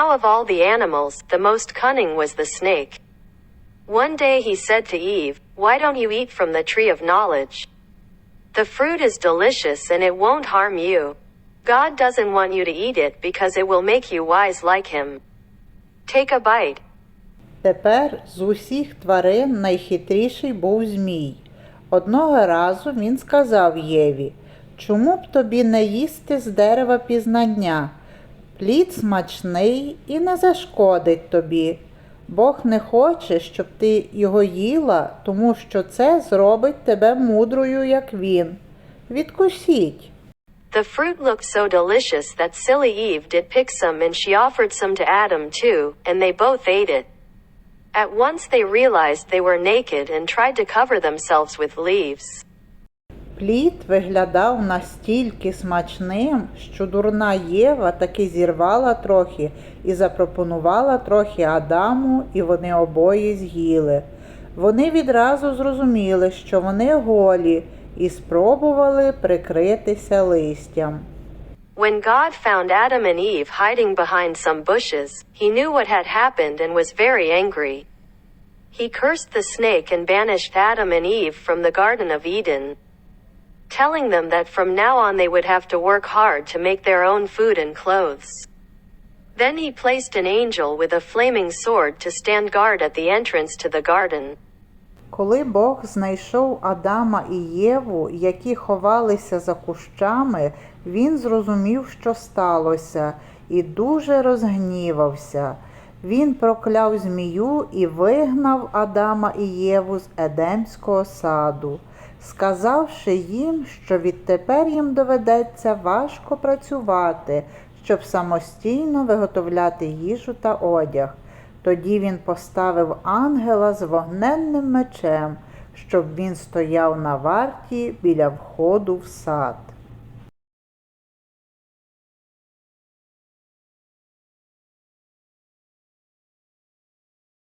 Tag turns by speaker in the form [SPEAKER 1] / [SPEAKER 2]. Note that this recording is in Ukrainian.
[SPEAKER 1] of all the animals, the most cunning was the snake. One day he said to Eve, Why don't you eat from the tree of knowledge? The fruit is delicious and it won't harm you. God doesn't want you to eat it because it will make you wise like him. Take a bite.
[SPEAKER 2] Тепер з усіх тварин найхитріший був Змій. Одного разу він сказав Єві, чому б тобі не їсти з дерева пізнання? Плід смачний і не зашкодить тобі. Бог не хоче, щоб ти його їла, тому що це зробить тебе мудрою, як він. Відкусіть.
[SPEAKER 1] The fruit looked so delicious that silly Eve did pick some and she offered some to Adam too, and they both ate it. At once they realized they were naked and tried to cover themselves with leaves.
[SPEAKER 2] Плід виглядав настільки смачним, що дурна Єва таки зірвала трохи і запропонувала трохи Адаму, і вони обоє з'їли. Вони відразу зрозуміли, що вони голі, і спробували прикритися листям.
[SPEAKER 1] When God found Adam and Eve hiding behind some bushes, he knew what had happened and was very angry. He cursed the snake and banished Adam and Eve from the Garden of Eden, telling them that from now on they would have to work hard to make their own food and clothes. Then he placed an angel with a flaming sword to stand guard at the entrance to the garden.
[SPEAKER 2] Коли Бог знайшов Адама і Єву, які ховалися за кущами, він зрозумів, що сталося, і дуже розгнівався. Він прокляв змію і вигнав Адама і Єву з Едемського саду, сказавши їм, що відтепер їм доведеться важко працювати, щоб самостійно виготовляти їжу та одяг. Тоді він поставив ангела з вогненним мечем, щоб він стояв на варті біля входу в сад.